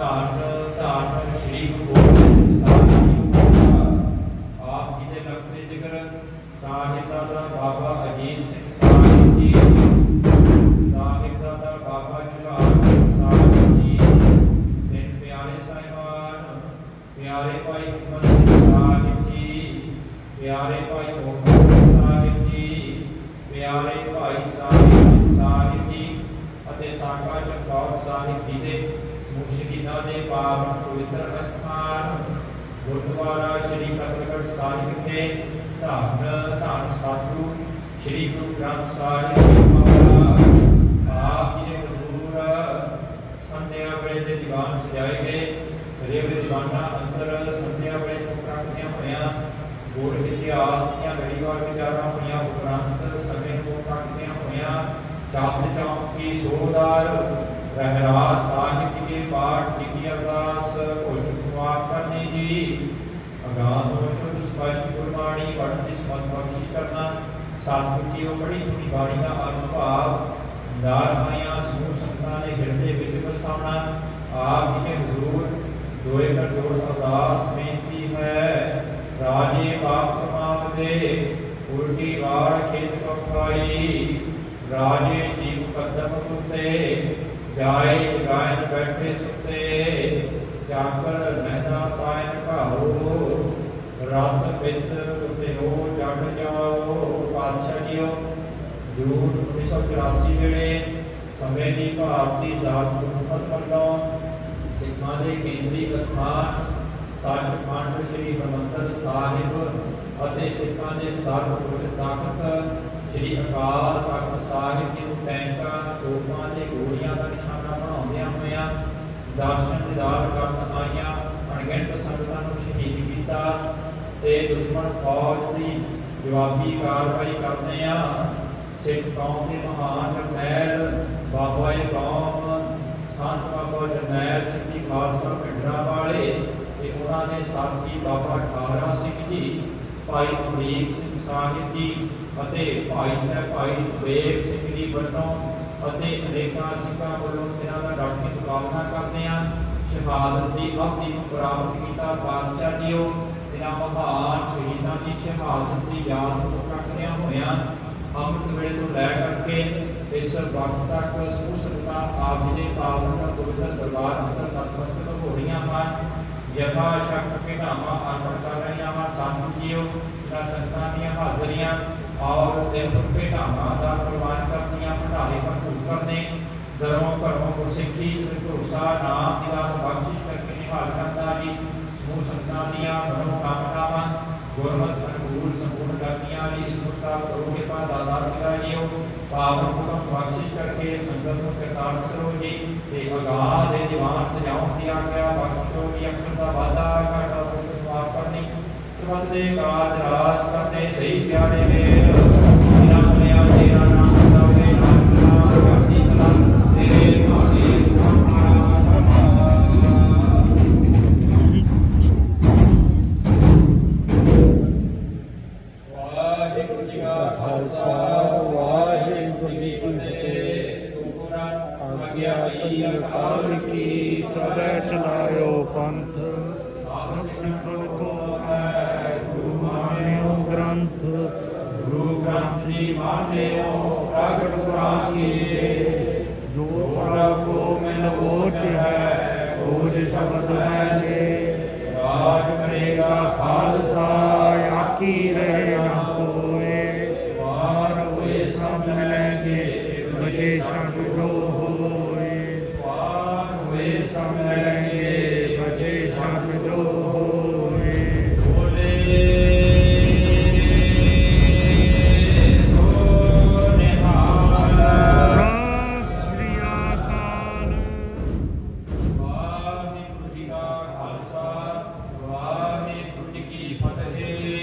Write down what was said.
ਧੰਨ ਧੰਨ ਸ੍ਰੀ ਗੁਰੂ ਗੋਬਿੰਦ ਸਿੰਘ ਸਾਹਿਬ ਜੀ ਮਹਾਰਾਜ। ਆਪ ਜੀ ਦੇ ਲਖਤੇ ਜ਼ਿਕਰ ਸਾਹਿਬਾ ਦਾ ਬਾਬਾ ਅਜੀਤ ਸਿੰਘ ਸਾਹਿਬ ਜੀ। ਸਾਹਿਬਾ ਦਾ ਬਾਬਾ ਜੁਝਾਰ ਸਿੰਘ ਸਾਹਿਬ ਜੀ। ਤਿੰਨ ਪਿਆਰੇ ਸਾਹਿਬਾਨ, ਪਿਆਰੇ ਭਾਈ ਹੁਕਮਤ ਸਿੰਘ ਸਾਹਿਬ ਜੀ। ਪਿਆਰੇ ਭਾਈ ਪਾਵਨ ਪਵਿੱਤਰ ਅਸਥਾਨ ਗੁਰਦੁਆਰਾ ਸ੍ਰੀ ਕਤਲਗੜ੍ਹ ਸਾਹਿਬ ਵਿਖੇ ਧੰਨ ਧੰਨ ਸਾਧੂ ਸ੍ਰੀ ਗੁਰੂ ਗ੍ਰੰਥ ਸਾਹਿਬ ਆਪ ਜੀ ਦੇ ਹਜ਼ੂਰ ਸੰਧਿਆ ਵੇਲੇ ਦੇ ਦੀਵਾਨ ਸਜਾਏ ਗਏ ਸਰੇ ਵੇਲੇ ਦੀਵਾਨਾਂ ਅੰਦਰ ਸੰਧਿਆ ਵੇਲੇ ਮੁਕਰਾਂਤੀਆਂ ਹੋਈਆਂ ਗੋੜ ਇਤਿਹਾਸ ਦੀਆਂ ਲੜੀਵਾਰ ਵਿਚਾਰਾਂ ਹੋਈਆਂ ਉਪਰੰਤ ਸਮੇਂ ਨੂੰ ਮੁਕਰਾਂਤੀਆਂ ਹੋਈਆਂ ਚਾਪ ਚਾਪ ਕੀ ਸੋਹਦਾਰ ਰਹਿਰਾਸ ਸਾਹਿਬ ਜੀ ਪਾਠ ਕੀ ਅਰਦਾਸ, ਭੁਜ ਕੁਮਾਰ ਜੀ। ਅਗਾਧ ਸ਼ੁੱਧ ਸਪਸ਼ਟ ਗੁਰਬਾਣੀ, ਪੜ੍ਹਨ ਦੀ ਸਮਤ ਬਖਸ਼ਿਸ਼ ਕਰਨਾ। ਸਤਿਗੁਰੂ ਜੀ, ਉਹ ਬੜੀ ਸੁਣੀ ਬਾਣੀ ਦਾ ਅਨੁਭਵ ਦਾਰ ਆਇਆਂ ਸਮੂਹ ਸੰਤਾਂ ਦੇ ਹਿਰਦੇ ਵਿੱਚ ਵਸਾਉਣਾ। ਆਪ ਜੀ ਦੇ ਹਜ਼ੂਰ, ਦੋਏ ਕਰ ਜੋੜ ਅਰਦਾਸ, ਬੇਨਤੀ ਹੈ, ਰਾਜੇ ਬਾਪ ਕਮਾਵ ਦੇ, ਉਲਟੀ ਵਾਰ ਖੇਤ ਕਪਾਈ ਰਾਜੇ ਸ਼ੀਪ ਕਦਮ ਕੁੱਤੇ ਜਾਏ ਗਾਇਨ ਬੈਠੇ ਸੁੱਤੇ ਜਾਕਰ ਮਹਿਦਾ ਪਾਇਨ ਘਾਓ ਰਾਤ ਬਿੰਦ ਉਤੇ ਹੋ ਜੜ ਜਾਓ, ਪਾਤਸ਼ਾਹ ਜੀਓ। ਜੂਨ 1984 ਵੇਲੇ ਸਮੇਂ ਦੀ ਭਾਰਤੀ ਜਾਤ ਗੁਰਮਤ ਵੱਲੋਂ ਸਿੱਖਾਂ ਦੇ ਕੇਂਦਰੀ ਅਸਥਾਨ ਸੱਚਖੰਡ ਸ੍ਰੀ ਹਰਿਮੰਦਰ ਸਾਹਿਬ ਅਤੇ ਸਿੱਖਾਂ ਦੇ ਸਰਬ ਉੱਚ ਤਾਕਤ, ਸ੍ਰੀ ਅਕਾਲ ਤਖਤ ਸਾਹਿਬ ਜੀ ਨੂੰ ਟੈਂਕਾਂ, ਤੋਪਾਂ ਤੇ ਗੋਲੀਆਂ ਦਾ ਨਿਸ਼ਾਨਾ ਦਰਸ਼ਨ ਦਿਦਾਰ ਕਰਨ ਆਈਆਂ, ਅਣਗਿਣਤ ਸੰਗਤਾਂ ਨੂੰ ਸ਼ਹੀਦ ਕੀਤਾ ਤੇ ਦੁਸ਼ਮਣ ਫੌਜ ਦੀ ਜਵਾਬੀ ਕਾਰਵਾਈ ਕਰਦੇ ਆ ਸਿੱਖ ਕੌਮ ਦੇ ਮਹਾਨ ਜਰਨੈਲ ਬਾਬਾ ਜੀ ਕੌਮ, ਸੰਤ ਬਾਬਾ ਜਰਨੈਲ ਸਿੰਘ ਜੀ ਖਾਲਸਾ ਪਿੰਡਰਾ ਵਾਲੇ ਤੇ ਉਹਨਾਂ ਦੇ ਸਾਥੀ ਬਾਬਾ ਠਾਰਾ ਸਿੰਘ ਜੀ, ਭਾਈ ਅਮਰੀਕ ਸਿੰਘ ਸਾਹਿਬ ਜੀ ਅਤੇ ਭਾਈ ਸਾਹਿਬ ਭਾਈ ਸੁਬੇਗ ਸਿੰਘ ਜੀ ਵੱਲੋਂ ਅਤੇ ਅਨੇਕਾਂ ਸਿੱਖਾਂ ਵੱਲੋਂ ਇਹਨਾਂ ਦਾ ਡਾਕਟਰੀ ਮੁਕਾਬਲਾ ਕਰਦੇ ਆ ਸ਼ਹਾਦਤ ਦੀ ਅਵਧੀ ਨੂੰ ਪ੍ਰਾਪਤ ਕੀਤਾ ਪਾਤਸ਼ਾਹ ਜੀਓ। ਇਹਨਾਂ ਮਹਾਨ ਸ਼ਹੀਦਾਂ ਦੀ ਸ਼ਹਾਦਤ ਦੀ ਯਾਦ ਨੂੰ ਰੱਖਦਿਆਂ ਹੋਇਆਂ ਅੰਮ੍ਰਿਤ ਵੇਲੇ ਤੋਂ ਲੈ ਕਰਕੇ ਇਸ ਵਕਤ ਤੱਕ ਸਮੂਹ ਆਪ ਜੀ ਦੇ ਪਾਵਨ ਪਵਿੱਤਰ ਦਰਬਾਰ ਅੰਦਰ ਨਤਮਸਤਕ ਹੋ ਰਹੀਆਂ ਹਨ। ਯਥਾ ਸ਼ਕਤ ਭੇਟਾਵਾਂ ਅਰਪਣ ਕਰ ਰਹੀਆਂ ਹਨ। ਸੰਤ ਜੀਓ, ਇਹਨਾਂ ਸੰਗਤਾਂ ਦੀਆਂ ਹਾਜ਼ਰੀਆਂ ਔਰ ਦਿਨ ਭੇਟਾਵਾਂ ਦਾ ਪ੍ਰਵਾਨ ਕਰਦੀਆਂ ਭੰਡਾਰੇ ਭਰਪੂਰ ਕਰਦੇ ਦਰੋਂ ਗੁਰਸਿੱਖੀ, ਸ੍ਰੀ ਭਰੋਸਾ ਨਾਮ ਦੀ ਰਾਤ ਬਖਸ਼ਿਸ਼ ਕਰਕੇ ਨਿਹਾਲ ਕਰਦਾ ਜੀ। ਸਮੂਹ ਸੰਗਤਾਂ ਦੀਆਂ ਮਨੋ ਕਾਮਨਾਵਾਂ, ਗੁਰਮਤਿ ਅਨੁਕੂਲ ਸੰਪੂਰਨ ਕਰਨੀਆਂ ਜੀ। ਇਸ ਮੁਤਾਬਕ ਕਰੋਗੇ ਪਾ ਦਾਤਾਰ ਪਿਤਾ ਜੀਓ ਪਾਵਨ ਹੁਕਮ ਬਖਸ਼ਿਸ਼ ਕਰਕੇ ਸੰਗਤ ਨੂੰ ਕਿਰਤਾਰਥ ਕਰੋ ਜੀ। ਤੇ ਅਗਾਹ ਦੇ ਦੀਵਾਨ ਸਜਾਉਣ ਦੀ ਆਗਿਆ ਬਖਸ਼ੋ ਜੀ। ਅੱਖਰ ਦਾ ਵਾਦਾ ਘਾਟਾ ਪੁੱਛ ਮਾਫ ਕਰਨੀ। ਕਾਜ ਰਾਸ ਕਰਦੇ ਸਹੀ ਪਿਆਰੇ ਮੇਰ ਆਈ ਕੀ ਚੜੈ ਚਲਾਇਓ ਪੰਥ, ਸਭ ਸਿਮਰਨ ਕੋ ਹੈ ਗੁਰੂ ਮਾਨਿਓ ਗ੍ਰੰਥ। ਗੁਰੂ ਗ੍ਰੰਥ ਜੀ ਮਾਨਿਓ ਪ੍ਰਗਟ ਕੁਰਾਨ ਕੀ ਜੋ ਪ੍ਰਭ ਕੋ ਮਿਲ ਵੋਚ ਹੈ ਕੋਜ ਸ਼ਬਦ ਮੈਲੇ ਰਾਜ ਕਰੇਗਾ ਖਾਲਸਾ ਆਕੀ ਰਹੇ ਨਾ ਕੋਏ। ਪਾਰ ਹੋਏ ਸਭ ਮਿਲਣਗੇ, ਬਚੇ ਛੰਡ ਜੋ